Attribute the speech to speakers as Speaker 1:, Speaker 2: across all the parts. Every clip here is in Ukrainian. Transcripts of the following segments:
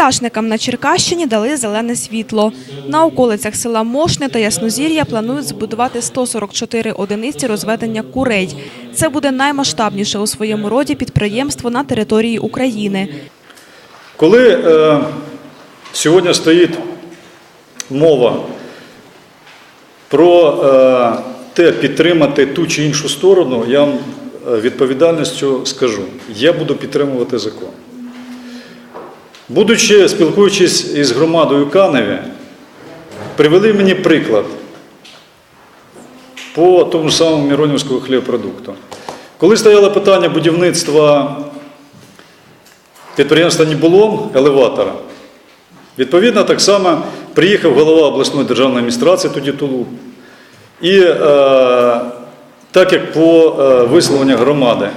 Speaker 1: Пташникам на Черкащині дали зелене світло. На околицях села Мошне та Яснозір'я планують збудувати 144 одиниці розведення курей. Це буде наймасштабніше у своєму роді підприємство на території України.
Speaker 2: Коли е, сьогодні стоїть мова про е, те, підтримати ту чи іншу сторону, я вам е, відповідальністю скажу, я буду підтримувати закон. Будучи, спілкуючись із громадою Каневі, привели мені приклад по тому ж самому Міронівському хлібопродукту. Коли стояло питання будівництва підприємства Нібулон елеватора. Відповідно, так само приїхав голова обласної державної адміністрації тоді Тулуб. І е, так як по е, висловленню громади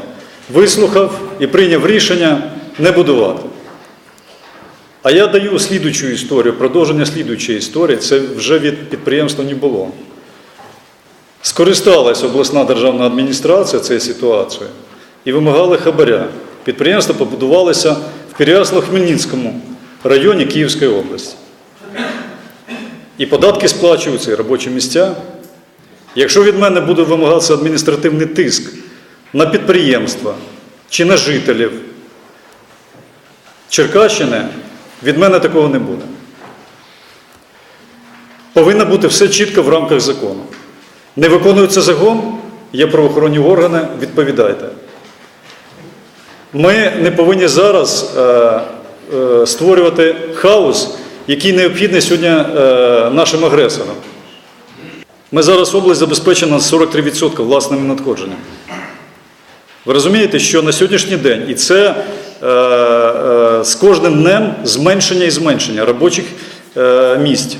Speaker 2: вислухав і прийняв рішення не будувати. А я даю слідучу історію, продовження слідучої історії, це вже від підприємства Нібулон. Скористалась обласна державна адміністрація цією ситуацією і вимагали хабаря. Підприємство побудувалося в Переяслав-Хмельницькому районі Київської області. І податки сплачуються, і робочі місця. Якщо від мене буде вимагатися адміністративний тиск на підприємства чи на жителів Черкащини, від мене такого не буде. Повинно бути все чітко в рамках закону. Не виконується закон, є правоохоронні органи, відповідайте. Ми не повинні зараз е, е, створювати хаос, який необхідний сьогодні е, нашим агресорам. Ми зараз область забезпечена 43% власними надходженнями. Ви розумієте, що на сьогоднішній день, і це з кожним днем зменшення і зменшення робочих е, місць.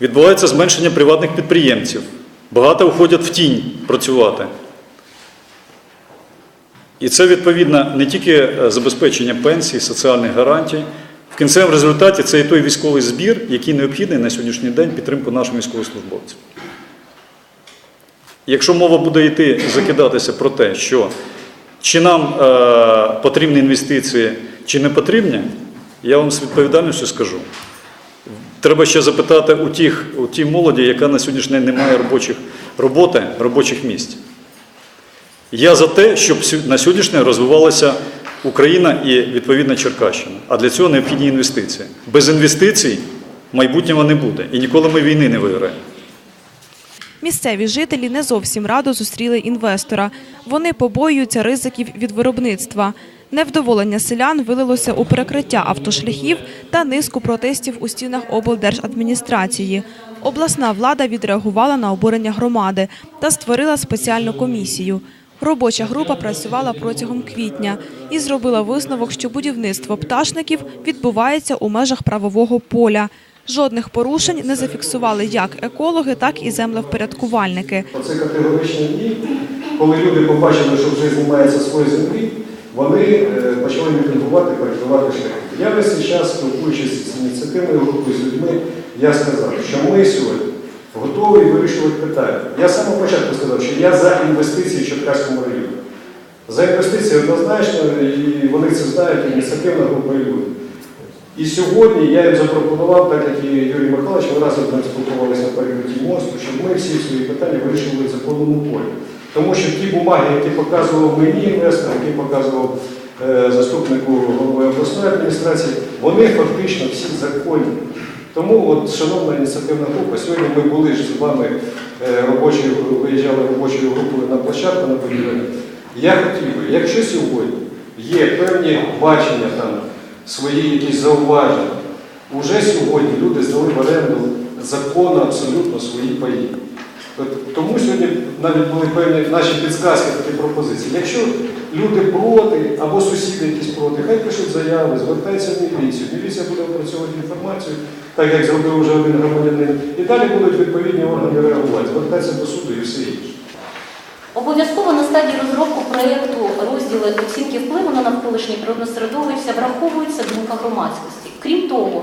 Speaker 2: Відбувається зменшення приватних підприємців. Багато входять в тінь працювати. І це відповідно не тільки е, забезпечення пенсій, соціальних гарантій. В кінцевому результаті це і той військовий збір, який необхідний на сьогоднішній день підтримку нашим військовослужбовцям. Якщо мова буде йти закидатися про те, що чи нам е, потрібні інвестиції, чи не потрібні, я вам з відповідальністю скажу. Треба ще запитати у тих, у тій молоді, яка на сьогоднішній день не має робочих, роботи, робочих місць. Я за те, щоб на сьогоднішній розвивалася Україна і відповідно Черкащина. А для цього необхідні інвестиції. Без інвестицій майбутнього не буде. І ніколи ми війни не виграємо.
Speaker 1: Місцеві жителі не зовсім радо зустріли інвестора. Вони побоюються ризиків від виробництва. Невдоволення селян вилилося у перекриття автошляхів та низку протестів у стінах облдержадміністрації. Обласна влада відреагувала на обурення громади та створила спеціальну комісію. Робоча група працювала протягом квітня і зробила висновок, що будівництво пташників відбувається у межах правового поля. Жодних порушень не зафіксували як екологи, так і землевпорядкувальники.
Speaker 3: Оце категоричні дії, коли люди побачили, що вже знімається свої землі, вони е, почали мітингувати, перекривати шляхи. Я весь час, спілкуючись з ініціативною групою, з людьми, я сказав, що ми сьогодні готові вирішувати питання. Я з початку сказав, що я за інвестиції в Черкаському районі. За інвестиції однозначно, і вони це знають, ініціативна група і люди. І сьогодні я їм запропонував, так як і Юрій Михайлович, ми разом з спілкувалися на перекритті мосту, щоб ми всі свої питання вирішували в законному полі. Тому що ті бумаги, які показував мені інвестор, які показував е, заступнику голови обласної адміністрації, вони фактично всі законні. Тому, от, шановна ініціативна група, сьогодні ми були ж з вами е, робочою, виїжджали робочою групою на площадку на будівельну. Я хотів би, якщо сьогодні є певні бачення там, свої якісь зауваження, уже сьогодні люди здали в оренду законно абсолютно свої паї. Тому сьогодні навіть були певні наші підсказки, такі пропозиції. Якщо люди проти або сусіди якісь проти, хай пишуть заяви, звертаються в міліцію. Міліція буде опрацьовувати інформацію, так як зробив вже один громадянин. І далі будуть відповідні органи реагувати, звертатися до суду і все інше.
Speaker 4: Обов'язково на стадії розробки проєкту розділи оцінки впливу на навколишнє природне враховується думка громадськості. Крім того,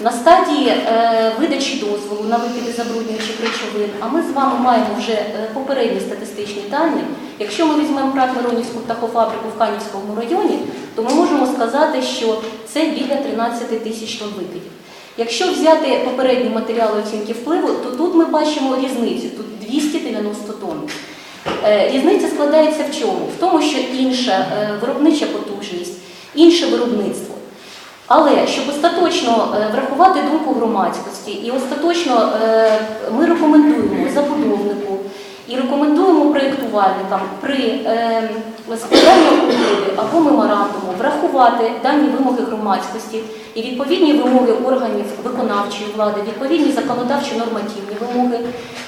Speaker 4: на стадії е, видачі дозволу на викиди забруднюючих речовин, а ми з вами маємо вже е, попередні статистичні дані, Якщо ми візьмемо ПРАТ Миронівську птахофабрику в Канівському районі, то ми можемо сказати, що це біля 13 тисяч тонн викидів. Якщо взяти попередні матеріали оцінки впливу, то тут ми бачимо різницю, тут 290 тонн. Е, Різниця складається в чому? В тому, що інша е, виробнича потужність, інше виробництво. Але щоб остаточно е, врахувати думку громадськості і остаточно ми рекомендуємо забудовнику і рекомендуємо проєктувальникам при складанні або меморандуму врахувати дані вимоги громадськості і відповідні вимоги органів виконавчої влади, відповідні законодавчі нормативні вимоги.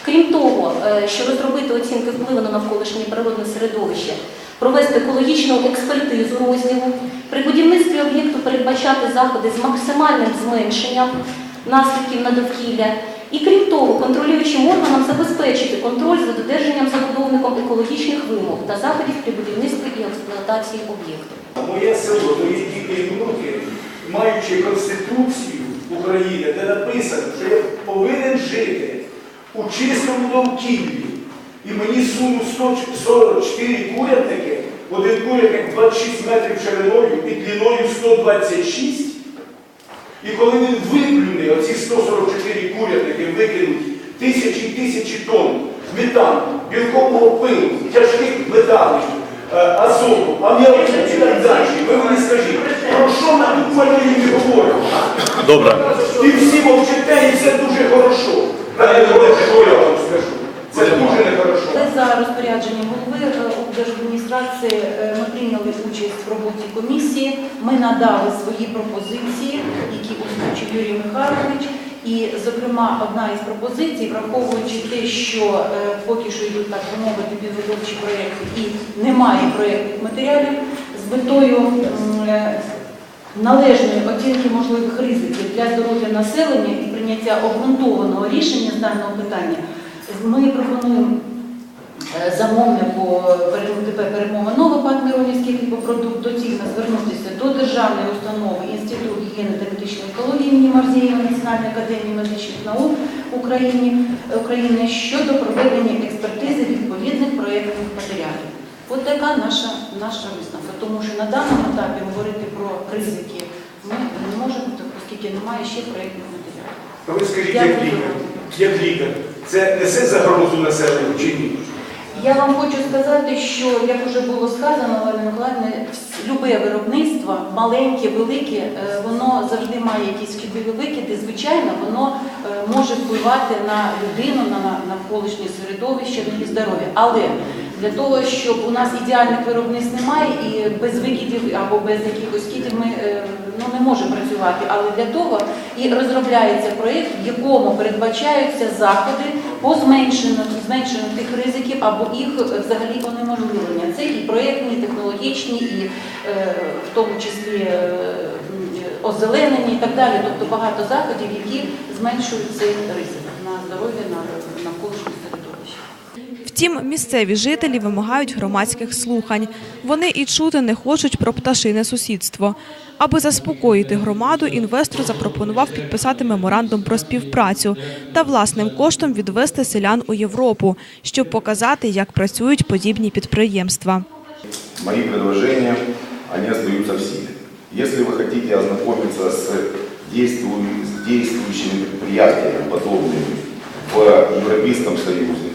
Speaker 4: Крім того, е, що розробити оцінки впливу на навколишнє природне середовище, провести екологічну експертизу розділу, при будівництві об'єкту передбачати заходи з максимальним зменшенням наслідків на довкілля. І крім того, контролюючим органам забезпечити контроль за додержанням забудовником екологічних вимог та заходів при будівництві і експлуатації об'єкту.
Speaker 5: Моє село, мої діти і внуки, маючи Конституцію України, де написано, що я повинен жити у чистому довкіллі. І мені сунуть 144 курятники, один курятник 26 метрів шириною і длиною 126. І коли він виплюне оці 144 курятники, викинуть тисячі і тисячі тонн метану, білкового пилу, тяжких металів, е, азоту, аміаку і так далі. Ви мені скажіть, про що ми тут пані говоримо?
Speaker 2: Добре.
Speaker 5: І всі мовчите, і все дуже хорошо. Та що я вам скажу? Це дуже нехорошо.
Speaker 6: Але за розпорядженням голови е, облдержадміністрації е, ми прийняли участь в роботі комісії. Ми надали свої пропозиції, які озвучив Юрій Михайлович. І, зокрема, одна із пропозицій, враховуючи те, що е, поки що йдуть так мовити підготовчі проєкти і немає проєктних матеріалів, з метою е, належної оцінки можливих ризиків для здоров'я населення і прийняття обґрунтованого рішення з даного питання, ми пропонуємо замовнику ПТП «Перемога Нова» ПАТ Миронівський хлібопродукт доцільно звернутися до Державної установи Інститут гігієни та медичної екології імені Марзієва Національної академії медичних наук України, України щодо проведення експертизи відповідних проєктних матеріалів. От така наша, наша висновка. Тому що на даному етапі говорити про ризики ми не можемо, оскільки немає ще проєктних матеріалів.
Speaker 5: А ви скажіть, як лікар, як лікар, це несе загрозу населенню чи ні?
Speaker 6: Я вам хочу сказати, що як вже було сказано, Олена Миколаївна, любе виробництво, маленьке, велике, е, воно завжди має якісь шкідливі викиди. Звичайно, воно е, може впливати на людину, на навколишнє середовище, на її здоров'я. Але для того, щоб у нас ідеальних виробництв немає і без викидів або без якихось кидів ми е, ну, не можемо працювати. Але для того і розробляється проєкт, в якому передбачаються заходи по зменшенню, зменшенню тих ризиків або їх е, взагалі унеможливлення. Це і проєктні, і технологічні, і е, в тому числі м, озеленення і так далі. Тобто багато заходів, які зменшують цей ризик на здоров'я, на середовище.
Speaker 1: Втім, місцеві жителі вимагають громадських слухань. Вони і чути не хочуть про пташине сусідство. Аби заспокоїти громаду, інвестор запропонував підписати меморандум про співпрацю та власним коштом відвести селян у Європу, щоб показати, як працюють подібні підприємства.
Speaker 7: Мои предложения, они остаются в силе. Если вы хотите ознакомиться с, действую- с действующими предприятиями, подобными в Европейском Союзе,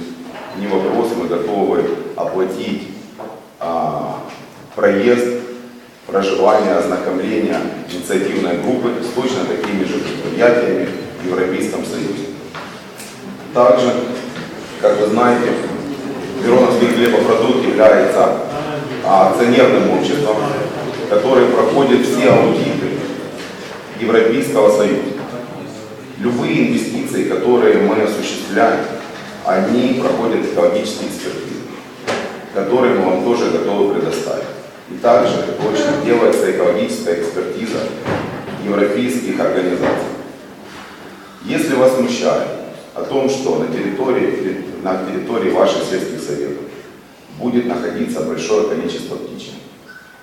Speaker 7: не вопрос, мы готовы оплатить а, проезд, проживание, ознакомление инициативной группы с точно такими же предприятиями в Европейском Союзе. Также, как вы знаете, Мироновский хлебопродукт является а, акционерным обществом, которое проходит все аудиты Европейского Союза. Любые инвестиции, которые мы осуществляем, они проходят экологические экспертизы, которые мы вам тоже готовы предоставить. И также точно делается экологическая экспертиза европейских организаций. Если вас смущает о том, что на территории, на территории ваших сельских советов будет находиться большое количество птичек,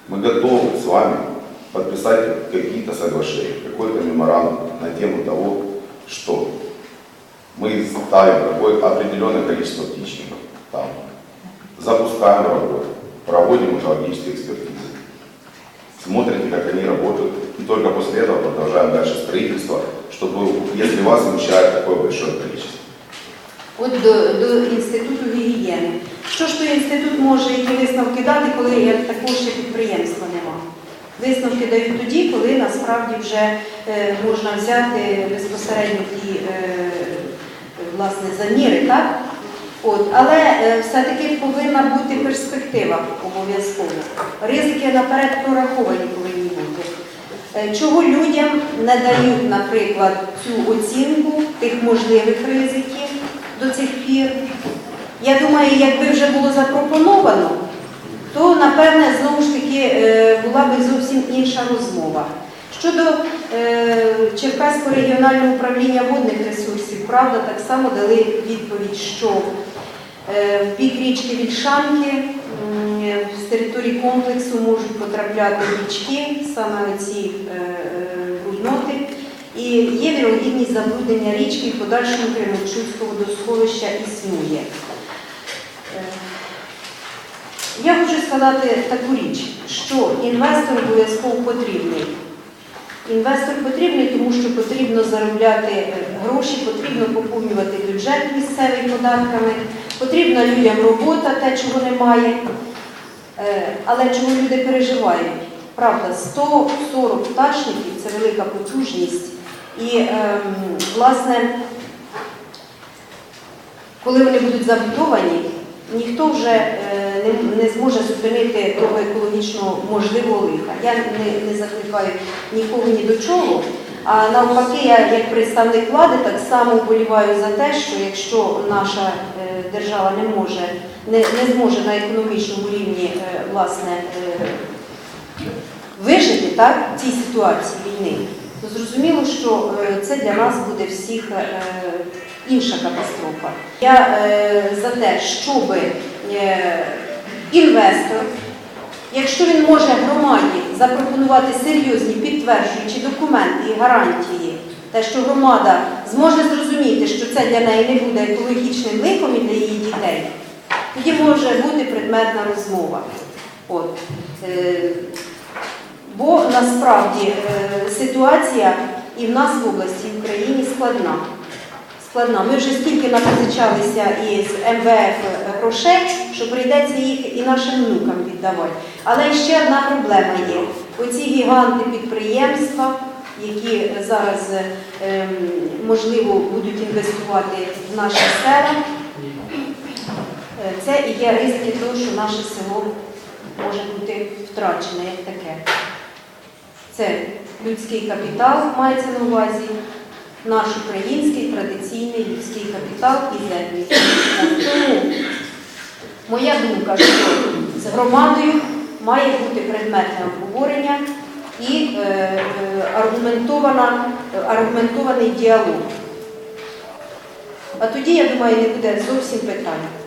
Speaker 7: мы готовы с вами подписать какие-то соглашения, какой-то меморандум на тему того, что мы ставим какое определенное количество птичников там. запускаем работу, проводим экологические экспертизы, смотрите, как они работают, и только после этого продолжаем дальше строительство, чтобы, если вас смущает такое большое количество.
Speaker 8: От до, до інституту гігієни. Що ж той інститут може які висновки дати, коли як такого ще підприємства нема? Висновки дають тоді, коли насправді вже е, можна взяти безпосередньо ті е, власне заміри, так? От, але е, все-таки повинна бути перспектива обов'язково. Ризики наперед прораховані повинні бути. Е, Чого людям не дають, наприклад, цю оцінку тих можливих ризиків до цих пір? Я думаю, якби вже було запропоновано, то напевне знову ж таки е, була б зовсім інша розмова. Щодо е, Черкаського регіонального управління водних ресурсів, правда, так само дали відповідь, що е, в бік річки Вільшанки з території комплексу можуть потрапляти річки, саме оці е, е. І є вірогідність забруднення річки в подальшому Кременчуцького водосховища існує. Я хочу сказати таку річ, що інвестор обов'язково потрібний. Інвестор потрібний, тому що потрібно заробляти гроші, потрібно поповнювати бюджет місцевий податками, потрібна людям робота, те, чого немає. Е, Але чого люди переживають? Правда, 140 пташників це велика потужність. І, ем, власне, коли вони будуть забудовані, ніхто вже е, не, не зможе зупинити того екологічного можливого лиха. Я не, не закликаю нікого ні до чого. А навпаки, я як представник влади так само вболіваю за те, що якщо наша е, держава не може, не, не зможе на економічному рівні е, власне е, вижити так, в цій ситуації війни, то зрозуміло, що це для нас буде всіх інша катастрофа. Я за те, щоб е, інвестор, якщо він може громаді запропонувати серйозні підтверджуючі документи і гарантії, те, що громада зможе зрозуміти, що це для неї не буде екологічним лихом і для її дітей, тоді може бути предметна розмова. От. Е, Бо насправді е, ситуація і в нас в області, і в Україні складна. Складна. Ми вже стільки напозичалися із МВФ грошей, що прийдеться їх і нашим внукам віддавати. Але ще одна проблема є. Оці гіганти підприємства, які зараз ем, можливо будуть інвестувати в наші села, е, це і є ризики того, що наше село може бути втрачене як таке. Це людський капітал мається на увазі, наш український традиційний людський капітал і землі. Тому моя думка, що з громадою має бути предметне обговорення і е, е, аргументований діалог. А тоді, я думаю, не буде зовсім питань.